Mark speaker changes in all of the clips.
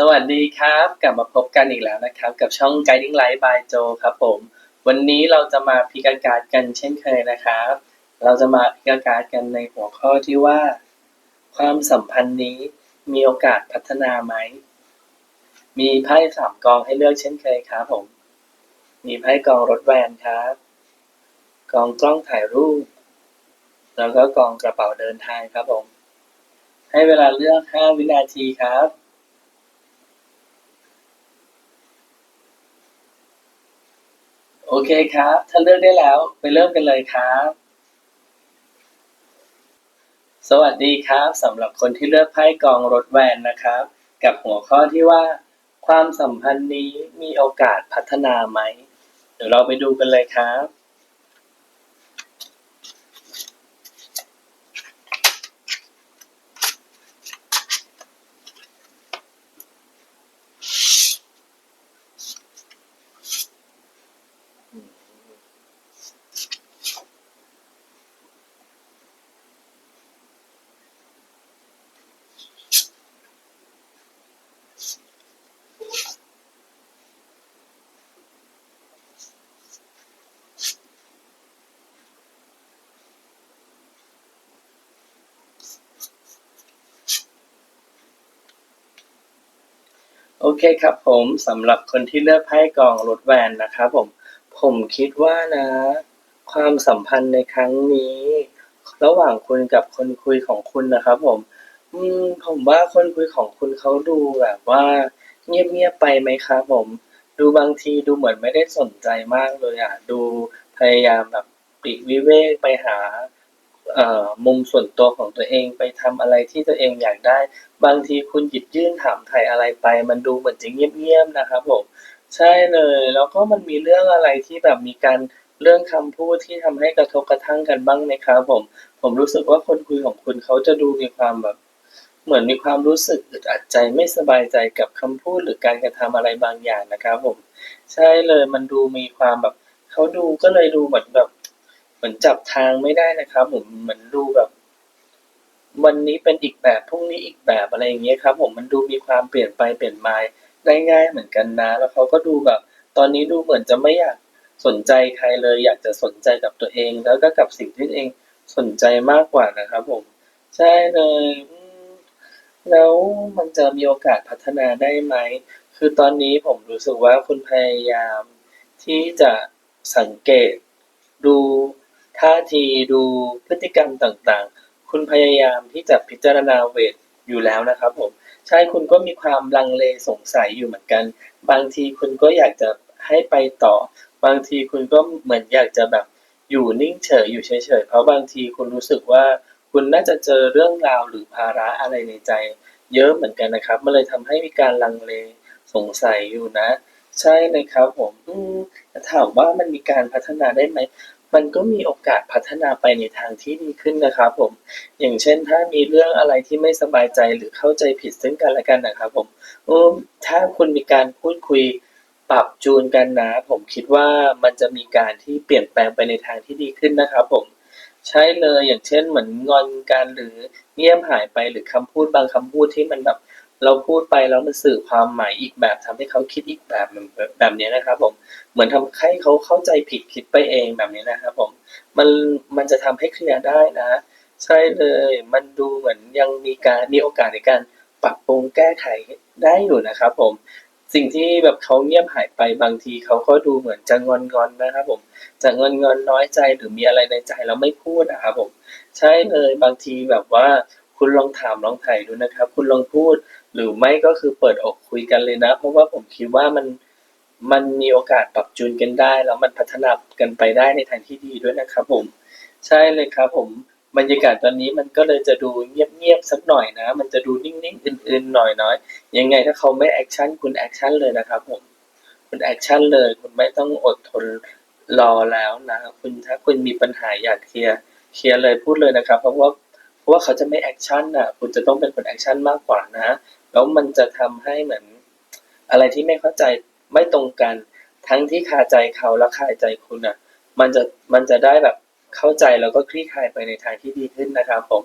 Speaker 1: สวัสดีครับ กลับมาพบกันอีกแล้วนะครับ กับช่อง Guiding Light by Joe ครับผม วันนี้เราจะมาพิการการ์ดกันเช่นเคยนะครับ เราจะมาพิการการ์ดกันในหัวข้อที่ว่า ความสัมพันธ์นี้มีโอกาสพัฒนาไหม มีไพ่สามกองให้เลือกเช่นเคยครับผม มีไพ่กองรถแวนครับ กองกล้องถ่ายรูป แล้วก็กองกระเป๋าเดินทางครับผม ให้เวลาเลือก 5 วินาทีครับ โอ เคครับ ถ้าเลือกได้แล้ว ไปเริ่มกันเลยครับ สวัสดีครับสำหรับคนที่เลือกไพ่กองรถแวนนะครับ กับหัวข้อที่ว่า ความสัมพันธ์นี้มีโอกาสพัฒนาไหม เดี๋ยวเราไปดูกันเลยครับ เคครับผมสำหรับคนที่เลือกไพ่กองรถแวนนะครับผม ผมคิดว่านะ ความสัมพันธ์ในครั้งนี้ ระหว่างคุณกับคนคุยของคุณนะครับผม อืมผมว่าคนคุยของคุณเขาดูแบบว่า เงียบๆไปไหมครับผม ดูบางทีดูเหมือนไม่ได้สนใจมากเลยอะ ดูพยายามแบบปลีกวิเวกไปหา มุมส่วนตัวของตัวเองไปทำอะไรที่ตัวเองอยากได้ บางทีคุณหยิบยื่นถามไถ่อะไรไป มันดูเหมือนจะเงียบๆนะครับผมใช่เลยแล้วก็มันมีเรื่องอะไรที่แบบมีการเรื่องคำพูดที่ทำให้กระทบกระทั่งกันบ้างไหมครับผม ผมรู้สึกว่าคนคุยของคุณเขาจะดูมีความแบบ เหมือนมีความรู้สึกอึดอัดใจไม่สบายใจกับคำพูดหรือการกระทำอะไรบางอย่างนะครับผม ใช่เลยมันดูมีความแบบเขาดูก็เลยดูเหมือนแบบ เหมือนจับทางไม่ได้นะครับผมเหมือนดูแบบ วันนี้เป็นอีกแบบพรุ่งนี้อีกแบบอะไรอย่างเงี้ยครับ ผมมันดูมีความเปลี่ยนไปเปลี่ยนมาได้ง่ายเหมือนกันนะ แล้วเขาก็ดูแบบ ตอนนี้ดูเหมือนจะไม่อยากสนใจใครเลย อยากจะสนใจกับตัวเอง แล้วก็กับสิ่งที่เองสนใจมากกว่านะครับ ผม ใช่เลยแล้วมันจะมีโอกาสพัฒนาได้ไหม คือตอนนี้ผมรู้สึกว่าคุณพยายามที่จะสังเกตดู ท่าทีดูพฤติกรรมต่างๆ คุณพยายามที่จะพิจารณาเวทอยู่แล้วนะครับผมใช่คุณก็มีความลังเลสงสัยอยู่เหมือนกัน บางทีคุณก็อยากจะให้ไปต่อ บางทีคุณก็เหมือนอยากจะแบบอยู่นิ่งเฉยอยู่เฉยๆเพราะบางทีคุณรู้สึกว่าคุณน่าจะเจอเรื่องราวหรือภาระอะไรในใจ เยอะเหมือนกันนะครับมันเลยทำให้มีการลังเลสงสัยอยู่นะ ใช่เลยครับผมอืถามว่ามันมีการพัฒนาได้ไหม มันก็มีโอกาสพัฒนาไปในทางที่ดีขึ้นนะครับผม อย่างเช่นถ้ามีเรื่องอะไรที่ไม่สบายใจหรือเข้าใจผิดซึ่งกันและกันนะครับผมเออถ้าคุณมีการพูดคุยปรับจูนกันนะ ผมคิดว่ามันจะมีการที่เปลี่ยนแปลงไปในทางที่ดีขึ้นนะครับผมใช่เลยอย่างเช่นเหมือนงอนกันหรือเงียบหายไปหรือคำพูดบางคำพูดที่มันแบบ เราพูดไปแล้วมันสื่อความหมายอีกแบบทำให้เขาคิดอีกแบบแบบนี้นะครับ ผม เหมือนทำให้เขาเข้าใจผิดคิดไปเองแบบนี้นะครับ ผม มันมันจะทำให้เคลียร์ได้นะ ใช่เลย มันดูเหมือนยังมีการมีโอกาสในการปรับปรุงแก้ไขได้อยู่นะครับ ผม สิ่งที่แบบเขาเงียบหายไปบางทีเขาก็ดูเหมือนจะงอนงอนๆนะครับ ผมจะงอนงอนๆน้อยใจหรือมีอะไรในใจแล้วไม่พูดนะครับผม ใช่เลยบางทีแบบว่า คุณลองถามลองถ่ายดูนะครับ คุณลองพูด หรือไม่ก็คือเปิดอกคุยกันเลยนะ เพราะว่าผมคิดว่ามันมันมีโอกาสปรับจูนกันได้ แล้วมันพัฒนากันไปได้ในทางที่ดีด้วยนะครับ ผม ใช่เลยครับ ผมบรรยากาศตอนนี้มันก็เลยจะดูเงียบๆสักหน่อยนะ มันจะดูนิ่งๆอื่นๆหน่อยน้อยยังไงถ้าเขาไม่แอคชั่นคุณแอคชั่นเลยนะครับ ผมคุณแอคชั่นเลย คุณไม่ต้องอดทนรอแล้วนะคุณถ้าคุณมีปัญหาอยากเคลียร์เคลียร์เลยพูดเลยนะครับ เพราะว่า ราะว่าเขาจะไม่แอคชั่นอะ คุณจะต้องเป็นคนแอคชั่นมากกว่านะ แล้วมันจะทำให้เหมือน อะไรที่ไม่เข้าใจไม่ตรงกัน ทั้งที่คาใจเขาและคาใจคุณอะ มันจะมันจะได้แบบเข้าใจแล้วก็คลี่คลายไปในทางที่ดีขึ้นนะครับผม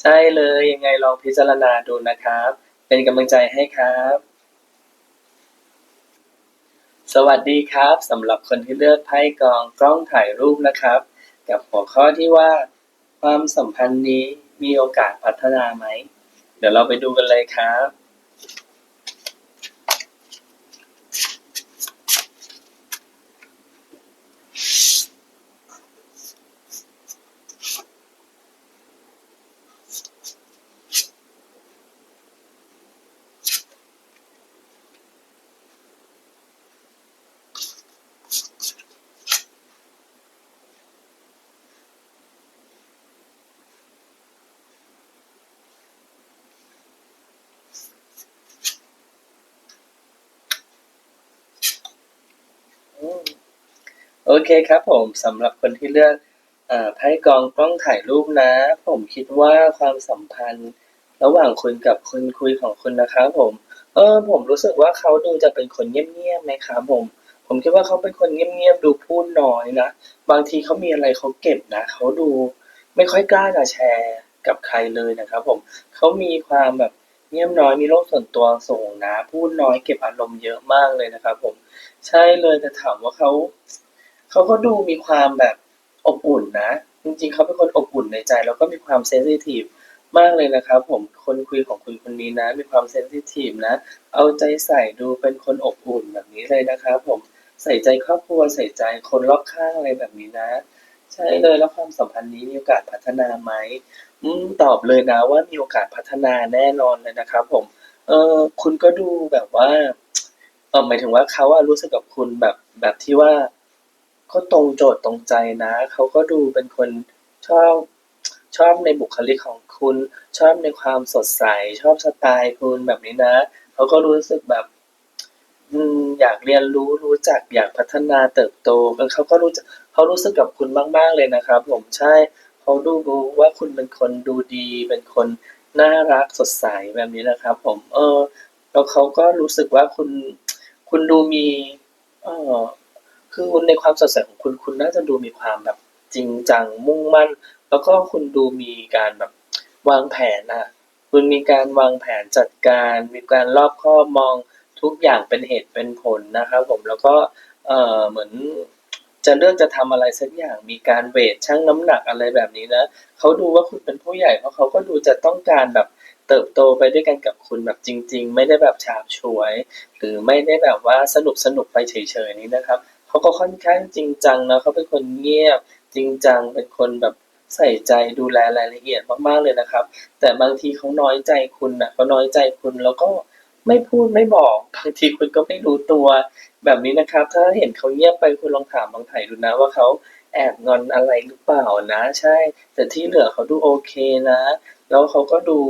Speaker 1: ใช่เลยยังไงลองพิจารณาดูนะครับ เป็นกำลังใจให้ครับ สวัสดีครับสำหรับคนที่เลือกไพ่กองกล้องถ่ายรูปนะครับ กับหัวข้อที่ว่า ความสัมพันธ์นี้มีโอกาสพัฒนาไหม เดี๋ยวเราไปดูกันเลยครับ โอเคครับผมสำหรับคนที่เลือกอไพ่กองกล้องถ่ายรูปนะ ผมคิดว่าความสัมพันธ์ ระหว่างคุณกับคนคุยของคุณนะครับผม เออผมรู้สึกว่าเขาดูจะเป็นคนเงียบๆไหมครับผม ผมคิดว่าเขาเป็นคนเงียบๆดูพูดน้อยนะ บางทีเขามีอะไรเขาเก็บนะเขาดูไม่ค่อยกล้าจะแชร์กับใครเลยนะครับผมเขามีความแบบเงียบน้อยมีโลกส่วนตัวสูงนะ พูดน้อยเก็บอารมณ์เยอะมากเลยนะครับผม ใช่เลยแต่ถามว่าเขา เขาก็ดูมีความแบบอบอุ่นนะ จริงๆ เขาเป็นคนอบอุ่นในใจ แล้วก็มีความเซนซิทีฟมากเลยนะครับผมคนคุยของคุณคนนี้นะ มีความเซนซิทีฟนะ เอาใจใส่ดูเป็นคนอบอุ่นแบบนี้เลยนะครับผมใส่ใจครอบครัวใส่ใจคนรอบข้างอะไรแบบนี้นะ ใช่เลยแล้วความสัมพันธ์นี้มีโอกาสพัฒนาไหมอืมตอบเลยนะว่ามีโอกาสพัฒนาแน่นอนเลยนะครับ ผม เออคุณก็ดูแบบว่าเออหมายถึงว่าเขาอะรู้สึกกับคุณแบบแบบที่ว่า ก็ตรงโจทย์ตรงใจนะ เขาก็ดูเป็นคนชอบชอบในบุคลิกของคุณ ชอบในความสดใส ชอบสไตล์คุณแบบนี้นะ เขาก็รู้สึกแบบอยากเรียนรู้รู้จักอยากพัฒนาเติบโตเขาก็รู้จักเขารู้สึกกับคุณมากๆเลยนะครับ ผมใช่เขาดูรู้ว่าคุณเป็นคนดูดี เป็นคนน่ารักสดใสแบบนี้นะครับ ผมเออแล้วเขาก็รู้สึกว่าคุณคุณดูมีเออ คือคุณในความสดใสของคุณคุณน่าจะดูมีความแบบจริงจังมุ่งมั่น แล้วก็คุณดูมีการแบบวางแผนอะคุณมีการวางแผนจัดการ มีการรอบคอบมองทุกอย่างเป็นเหตุเป็นผลนะครับผมแล้วก็เออเหมือนจะเลือกจะทำอะไรสักอย่างมีการเวทชั่งน้ำหนักอะไรแบบนี้นะเขาดูว่าคุณเป็นผู้ใหญ่เพราะเขาก็ดูจะต้องการแบบเติบโตไปด้วยกันกับคุณแบบจริง ๆ ไม่ได้แบบฉาบฉวย หรือไม่ได้แบบว่าสนุกสนุกไปเฉยๆนี้นะครับ เขาก็ค่อนข้างจริงจังนะเขาเป็นคนเงียบจริงจังเป็นคนแบบใส่ใจดูแลรายละเอียดมากๆเลยนะครับ แต่บางทีเขาน้อยใจคุณนะเขาน้อยใจคุณแล้วก็ไม่พูดไม่บอกบางทีคุณก็ไม่รู้ตัวแบบนี้นะครับ ถ้าเห็นเขาเงียบไปคุณลองถามบางไถ่ดูนะว่าเขาแอบงอนอะไรหรือเปล่านะ ใช่ แต่ที่เหลือเขาดูโอเคนะ แล้วเขาก็ดู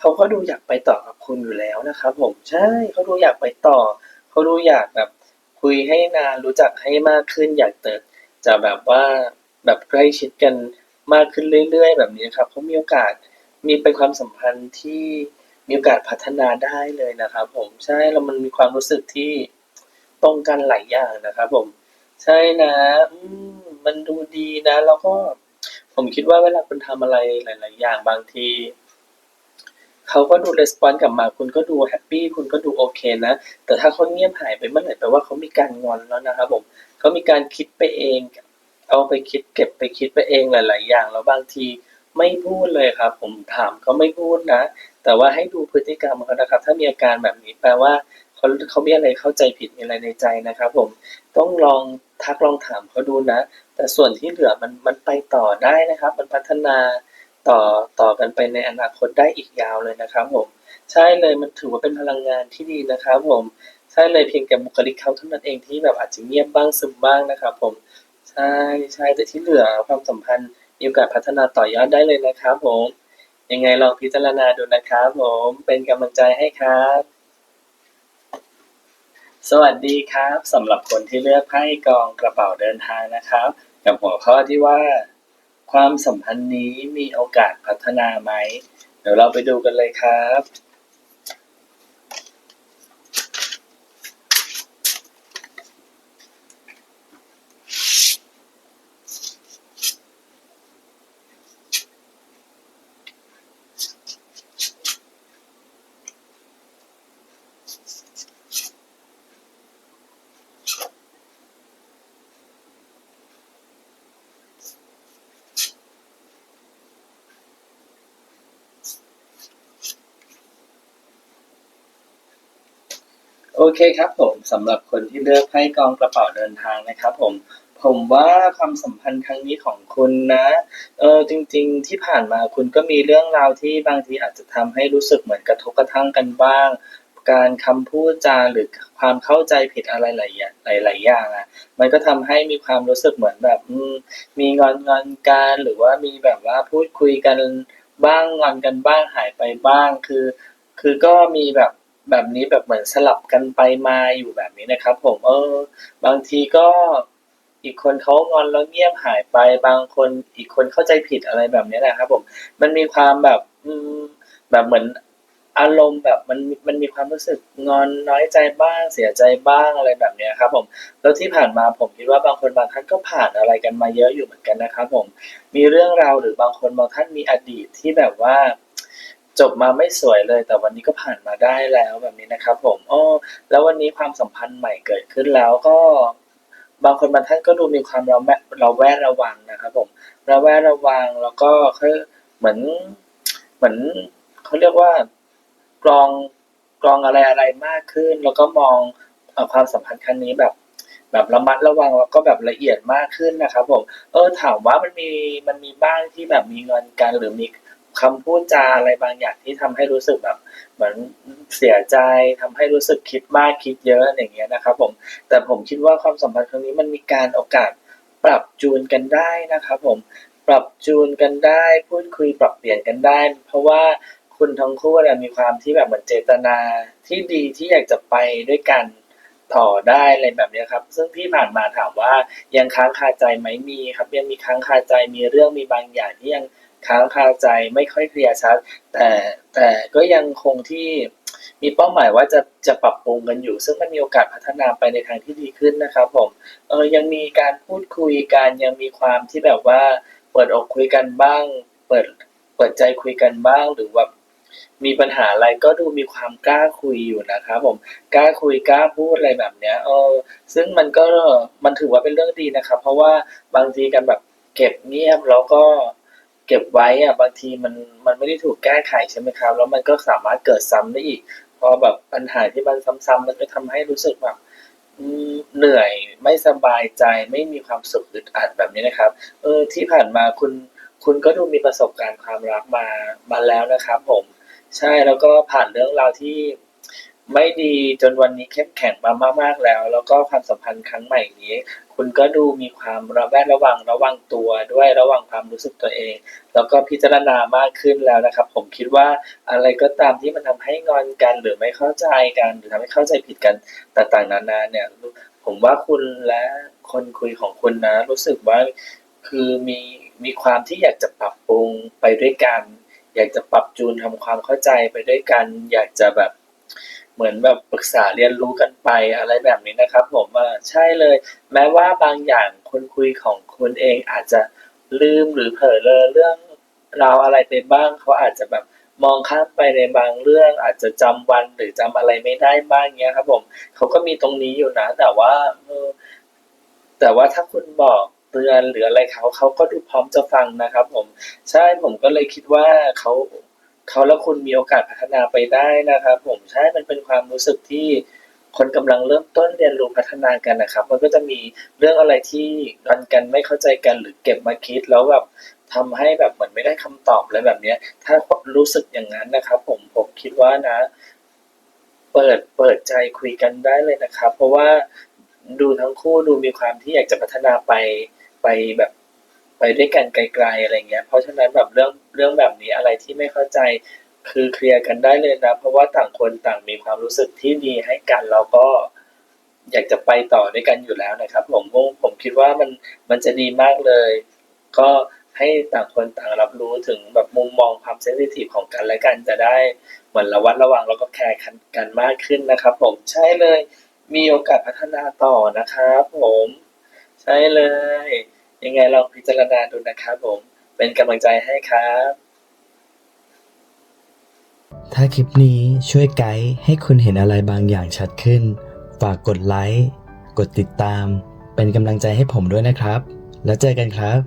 Speaker 1: เขาก็ดูอยากไปต่อกับคุณอยู่แล้วนะครับ ผมใช่เขาดูอยากไปต่อเขาดูอยากแบบ คุยให้นานรู้จักให้มากขึ้น อยากเติบจะแบบว่าแบบใกล้ชิดกันมากขึ้นเรื่อย ๆ แบบนี้ครับเขามีโอกาสมีเป็นความสัมพันธ์ที่มีโอกาสพัฒนาได้เลยนะครับผมใช่แล้วมันมีความรู้สึกที่ตรงกันหลายอย่างนะครับผมใช่นะมมันดูดีนะ แล้วก็ผมคิดว่าเวลาคุณทำอะไรหลาย ๆ อย่างบางที เขาก็ดูレスปอนส์กลับมา คุณก็ดูแฮปปี้คุณก็ดูโอเคนะ แต่ถ้าเขาเงียบหายไปเมื่อไหร่แปลว่าเขามีการงอนแล้วนะครับผมเขามีการคิดไปเอง เอาไปคิดเก็บไปคิดไปเองหลาย ๆ อย่างแล้วบางทีไม่พูดเลยครับ ผมถามเขาไม่พูดนะ แต่ว่าให้ดูพฤติกรรมเขานะครับ ถ้ามีอาการแบบนี้แปลว่าเขาเขามีอะไรเข้าใจผิดมีอะไรในใจนะครับ ผมต้องลองทักลองถามเขาดูนะ แต่ส่วนที่เหลือมันมันไปต่อได้นะครับ มันพัฒนา ต่อต่อกันไปในอนาคตได้อีกยาวเลยนะครับผมใช่เลยมันถือว่าเป็นพลังงานที่ดีนะครับผมใช่เลยเพียงแต่บุคลิกเขาเท่านั้นเองที่แบบอาจจะเงียบบ้างซึมบ้างนะครับผมใช่ใช่แต่ที่เหลือความสัมพันธ์มีโอกาสพัฒนาต่อยอดได้เลยนะครับผมยังไงลองพิจารณาดูนะครับผมเป็นกำลังใจให้ครับ สวัสดีครับสำหรับคนที่เลือกไพ่กองกระเป๋าเดินทางนะครับ กับหัวข้อที่ว่า ความสัมพันธ์นี้มีโอกาสพัฒนาไหม เดี๋ยวเราไปดูกันเลยครับ โอเคครับผมสำหรับคนที่เลือกไพ่กองกระเป๋าเดินทางนะครับผมผมว่าความสัมพันธ์ครั้งนี้ของคุณนะเออจริง ๆ ที่ผ่านมาคุณก็มีเรื่องราวที่บางทีอาจจะทำให้รู้สึกเหมือนกระทบกระทั่งกันบ้าง การคำพูดจาหรือความเข้าใจผิดอะไรหลายอย่างหลายๆอย่างอะมันก็ทำให้มีความรู้สึกเหมือนแบบมีงอนงอนกันหรือว่ามีแบบว่าพูดคุยกันบ้างงอนกันบ้างหายไปบ้างคือ คือก็มีแบบ แบบนี้แบบเหมือนสลับกันไปมาอยู่แบบนี้นะครับ ผมเออ บางทีก็อีกคนเขางอนแล้วเงียบหายไปบางคนอีกคนเข้าใจผิดอะไรแบบนี้นะครับ ผม มันมีความแบบ อืมแบบเหมือนอารมณ์แบบมันมันมีความรู้สึกงอนน้อยใจบ้างเสียใจบ้างอะไรแบบนี้ครับ ผมแล้วที่ผ่านมาผมคิดว่าบางคนบางท่านก็ผ่านอะไรกันมาเยอะอยู่เหมือนกันนะครับ ผม มีเรื่องราวหรือบางคนบางท่านมีอดีตที่แบบว่า จบมาไม่สวยเลย แต่วันนี้ก็ผ่านมาได้แล้วแบบนี้นะครับผมอ้อแล้ววันนี้ความสัมพันธ์ใหม่เกิดขึ้นแล้วก็ บางคนบางท่านก็ดูมีความเระแวดระแวดระวังนะครับผมเระแวดระวังแล้วก็เขาเหมือนเหมือนเขาเรียกว่ากรองกรองอะไรอะไรมากขึ้น แล้วก็มองอความสัมพันธ์ครั้งนี้แบบแบบระมัดระวังแล้วก็แบบละเอียดมากขึ้นนะครับผม เออถามว่ามันมีมันมีบ้างที่แบบมีงอนกันหรือมี คำพูดจาอะไรบางอย่างที่ทำให้รู้สึกแบบเหมือนเสียใจทำให้รู้สึกคิดมากคิดเยอะอย่างเงี้ยนะครับผมแต่ผมคิดว่าความสัมพันธ์ครั้งนี้มันมีการโอกาสปรับจูนกันได้นะครับผมปรับจูนกันได้ พูดคุยปรับเปลี่ยนกันได้ เพราะว่าคุณทั้งคู่เนี่ยมีความที่แบบเหมือนเจตนาที่ดีที่อยากจะไปด้วยกันต่อได้อะไรแบบเนี้ยครับ ซึ่งที่ผ่านมาถามว่ายังค้างคาใจไหมมีครับ ยังมีค้างคาใจมีเรื่องมีบางอย่างที่ยัง ค้างคาใจไม่ค่อยเคลียร์ชัด แต่แต่ก็ยังคงที่มีเป้าหมายว่าจะจะปรับปรุงกันอยู่ ซึ่งมันมีโอกาสพัฒนาไปในทางที่ดีขึ้นนะครับผมเออยังมีการพูดคุยกันยังมีความที่แบบว่า เปิดอกคุยกันบ้าง เปิดเปิดใจคุยกันบ้างหรือว่ามีปัญหาอะไรก็ดูมีความกล้าคุยอยู่นะครับผมกล้าคุยกล้าพูดอะไรแบบเนี้ยเออซึ่งมันก็มันถือว่าเป็นเรื่องดีนะครับ เพราะว่าบางทีกันแบบเก็บเงียบแล้วก็ เก็บไว้อะบางทีมันมันไม่ได้ถูกแก้ไขใช่ไหมครับ แล้วมันก็สามารถเกิดซ้ำได้อีก พอแบบปัญหาที่มันซ้ำๆมันก็ทำให้รู้สึกแบบอืมเหนื่อยไม่สบายใจไม่มีความสุขอึดอัดแบบนี้นะครับ เออที่ผ่านมาคุณคุณก็ดูมีประสบการณ์ความรักมามาแล้วนะครับ ผม ใช่แล้วก็ผ่านเรื่องราวที่ไม่ดีจนวันนี้เข้มแข็งมามากๆแล้ว แล้วก็ความสัมพันธ์ครั้งใหม่นี้ คุณก็ดูมีความระแวดระวังระวังตัวด้วยระวังความรู้สึกตัวเอง แล้วก็พิจารณามากขึ้นแล้วนะครับ ผมคิดว่าอะไรก็ตามที่มันทำให้งอนกันหรือไม่เข้าใจกัน หรือทำให้เข้าใจผิดกันต่างๆนานาเนี่ยผมว่าคุณและคนคุยของคุณนะ รู้สึกว่าคือมีมีความที่อยากจะปรับปรุงไปด้วยกัน อยากจะปรับจูนทำความเข้าใจไปด้วยกัน อยากจะแบบ เหมือนแบบปรึกษาเรียนรู้กันไปอะไรแบบนี้นะครับ ผมว่าใช่เลย แม้ว่าบางอย่างคนคุยของคุณเองอาจจะลืมหรือเผลอเลอเรื่องราวอะไรไปบ้างเขาอาจจะแบบมองข้ามไปในบางเรื่อง อาจจะจำวันหรือจำอะไรไม่ได้บ้างเงี้ยครับ ผมเขาก็มีตรงนี้อยู่นะ แต่ว่าแต่ว่าถ้าคุณบอกเตือนหรืออะไรเขาเขาก็ดูพร้อมจะฟังนะครับ ผม ใช่ผมก็เลยคิดว่าเขา เขาและคุณมีโอกาสพัฒนาไปได้นะครับผมใช่มันเป็นความรู้สึกที่คนกำลังเริ่มต้นเรียนรู้พัฒนากันนะครับ มันก็จะมีเรื่องอะไรที่งอนกันไม่เข้าใจกันหรือเก็บมาคิดแล้วแบบทำให้แบบเหมือนไม่ได้คำตอบอะไรแบบเนี้ย ถ้ารู้สึกอย่างนั้นนะครับ ผมผมคิดว่านะ เปิดเปิดใจคุยกันได้เลยนะครับ เพราะว่าดูทั้งคู่ดูมีความที่อยากจะพัฒนาไปไปแบบ ไปด้วยกันไกลๆอะไรเงี้ย เพราะฉะนั้นแบบเรื่องเรื่องแบบนี้อะไรที่ไม่เข้าใจคือเคลียร์กันได้เลยนะ เพราะว่าต่างคนต่างมีความรู้สึกที่ดีให้กันแล้วก็อยากจะไปต่อด้วยกันอยู่แล้วนะครับ ผมผมคิดว่ามันมันจะดีมากเลย ก็ให้ต่างคนต่างรับรู้ถึงแบบมุมมองความเซนซิทีฟของกันและกันจะได้เหมือนระวัดระวังแล้วก็แคร์กันมากขึ้นนะครับ ผมใช่เลย มีโอกาสพัฒนาต่อนะครับ ผม ใช่เลย ยังไงลองพิจารณาดูนะครับผม เป็นกำลังใจให้ครับ
Speaker 2: ถ้าคลิปนี้ช่วยไกด์ให้คุณเห็นอะไรบางอย่างชัดขึ้น ฝากกดไลค์ กดติดตาม เป็นกำลังใจให้ผมด้วยนะครับ แล้วเจอกันครับ